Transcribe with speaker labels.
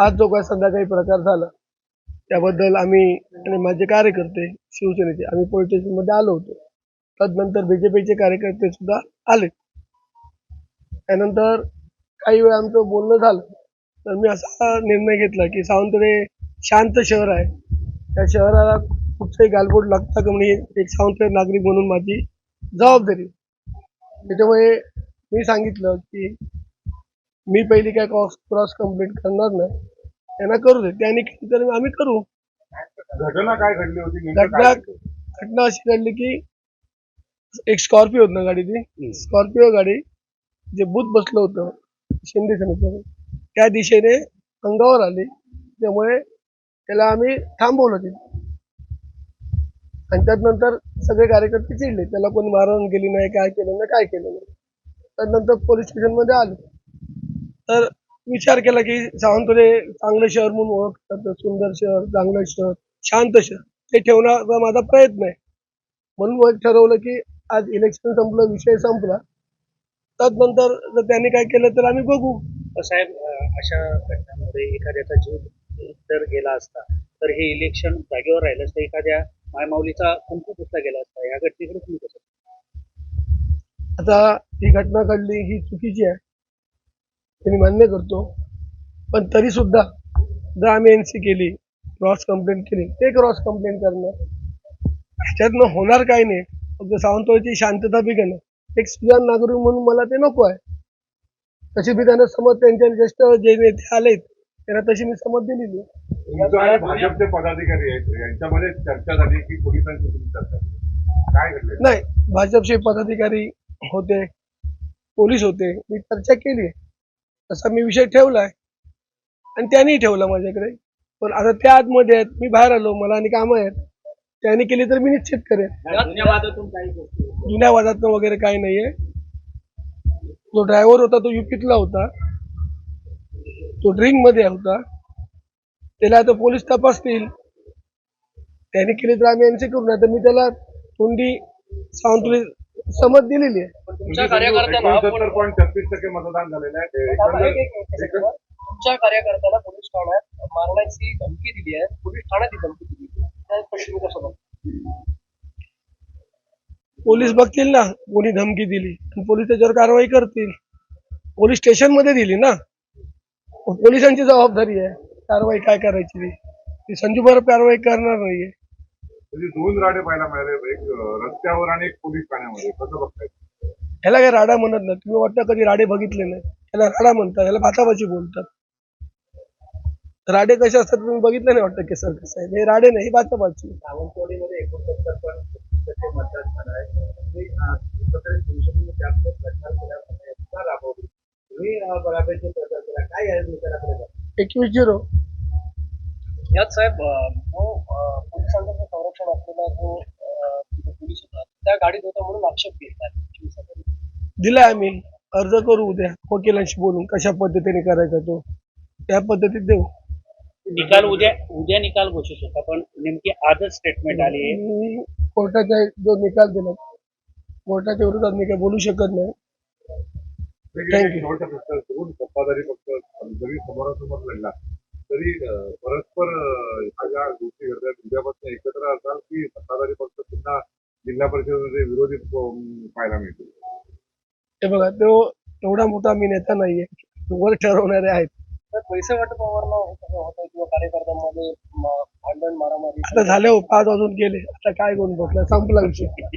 Speaker 1: आज जो काय संध्याकाळी प्रकार झाला त्याबद्दल आम्ही आणि माझे कार्यकर्ते शिवसेनेचे आम्ही पोलीस स्टेशनमध्ये आलो होतो. तदनंतर बीजेपीचे कार्यकर्ते सुद्धा आले. त्यानंतर काही वेळ आमचं बोलणं झालं. तर मी असा निर्णय घेतला की सावंतवाडी शांत शहर आहे. त्या शहराला कुठचंही गालबोट लागता का म्हणजे एक सावंतवाडी नागरिक म्हणून माझी जबाबदारी. त्याच्यामुळे मी सांगितलं की मी पहिली काय क्रॉस क्रॉस कंप्लेंट करणार नाही. त्यांना करू दे. त्यांनी केली तर आम्ही करू.
Speaker 2: घटना काय घडली होती?
Speaker 1: घटना? घटना अशी घडली की एक स्कॉर्पिओ होत ना गाडी ती स्कॉर्पिओ गाडी जे बुत बसलं होतं शिंदे सेनेचं त्या दिशेने अंगावर आली. त्यामुळे त्याला आम्ही थांबवलं तिथे. आणि त्यानंतर सगळे कार्यकर्ते चिडले. त्याला कोणी मारहाण केली नाही काय केलं नाही काय केलं नाही. त्यानंतर पोलीस स्टेशनमध्ये आलो. तर विचार केला की सावंतवाडी चांगलं शहर म्हणून ओळखतात सुंदर शहर चांगलं शहर शांत शहर. ते ठेवण्याचा माझा प्रयत्न आहे. म्हणून ठरवलं की आज इलेक्शन संपलं विषय संपला. त्यानंतर जर त्यांनी काय केलं तर आम्ही बघू.
Speaker 3: साहेब अशा घटनांमध्ये एखाद्याचा जीव जर गेला असता तर हे इलेक्शन जागेवर राहिलं असतं. एखाद्या मायमाऊलीचा कुंकू पुसला गेला असता? या घटनेकडे तुम्ही कसं
Speaker 1: आता ही घटना घडली ही चुकीची आहे. ते मी मान्य करतो. पण तरी सुद्धा जर आम्ही एनसी केली क्रॉस कंप्लेंट केली ते क्रॉस कंप्लेंट करणं ह्याच्यातनं होणार काही नाही. फक्त सावंतवाडीची शांतता बिघडणं. एक सुजान नागरिक म्हणून मला ते नको आहे. तशी मी त्यांना समज त्यांच्या ज्येष्ठ जे नेते आलेत त्यांना तशी मी समज दिलेली
Speaker 2: भाजपचे पदाधिकारी आहेत. यांच्यामध्ये चर्चा झाली की पोलिसांची चर्चा. काय
Speaker 1: नाही भाजपचे पदाधिकारी होते पोलीस होते. मी चर्चा केली तसा मी विषय ठेवलाय. आणि त्यांनी ठेवला माझ्याकडे. पण आता त्या आतमध्ये आहेत मी बाहेर आलो मला आणि कामं आहेत. त्यांनी केली तर मी निश्चित करेन. जुन्या वादातनं वगैरे काही नाहीये. जो ड्रायव्हर होता तो युपीतला होता. तो ड्रिंकमध्ये होता. त्याला आता पोलीस तपासतील. त्यांनी केली तर आम्ही यांचे करू नाही तर मी त्याला तोंडी सावंतवाडी समज दिलेली आहे.
Speaker 3: तुमच्या कार्यकर्त्यांना
Speaker 2: एकोणसत्तर पॉईंट छत्तीस टक्के मतदान झालेलं आहे.
Speaker 3: तुमच्या कार्यकर्त्याला पोलीस ठाण्यात मारण्याची धमकी दिली आहे. पोलीस ठाण्यात ही धमकी दिली पश्चिमी कसं?
Speaker 1: पोलीस बघतील ना कोणी धमकी दिली. आणि पोलीस त्याच्यावर कारवाई करतील. पोलीस स्टेशनमध्ये दिली ना. पोलिसांची जबाबदारी आहे. कारवाई काय करायची ती? संजू बरोबर कारवाई करणार नाहीये.
Speaker 2: म्हणजे दोन राडे पाहायला मिळाले. एक रस्त्यावर आणि एक पोलीस ठाण्यामध्ये. कसं बघताय?
Speaker 1: ह्याला काय राडा म्हणत नाही तुम्ही वाटतं कधी राडे बघितले नाही ह्याला राडा म्हणतात ह्याला भाताभाची बोलतात. राडे कसे असतात तुम्ही बघितलं नाही वाटतं केसर कसं आहे? हे राडे नाही भाताभाची
Speaker 3: सावंतवाडीमध्ये एकोणसत्तर मतदान झालं आहे.
Speaker 1: एकवीस झिरो.
Speaker 3: यात साहेब जो पोलिसांचं जो संरक्षण असलेला जो पोलीस होता त्या गाडीत होता म्हणून आक्षेप शिवसेनेने
Speaker 1: दिलाय आम्ही. अर्ज करू उद्या. वकिलांशी बोलून कशा पद्धतीने करायचा तो. त्या पद्धतीत देऊ.
Speaker 3: निकाल उद्या उद्या निकाल घोषित होता पण नेमकी आजच स्टेटमेंट आली आहे.
Speaker 1: मी कोर्टाचा जो निकाल दिला कोर्टाच्या विरोधात मी काही बोलू शकत नाही. Thank you.
Speaker 2: शेवटचा प्रश्न करून सत्ताधारी पक्ष जरी समोरासमोर लढला तरी अं, परस्पर अं, ह्या ज्या गोष्टी घडतात उद्यापासून एकत्र असाल की सत्ताधारी पक्ष पुन्हा जिल्हा परिषदेमध्ये विरोधी अं, पाहायला मिळतील.
Speaker 1: हे बघा तो एवढा मोठा मी नेता नाहीये. वर ठरवणारे आहेत.
Speaker 3: तर पैसे वाटपावरनं होतं किंवा कार्यकर्त्यांमध्ये भांडण मारामारी.
Speaker 1: आता झाले हो पाच वाजून गेले. आता काय कोण बसला संपला विषय.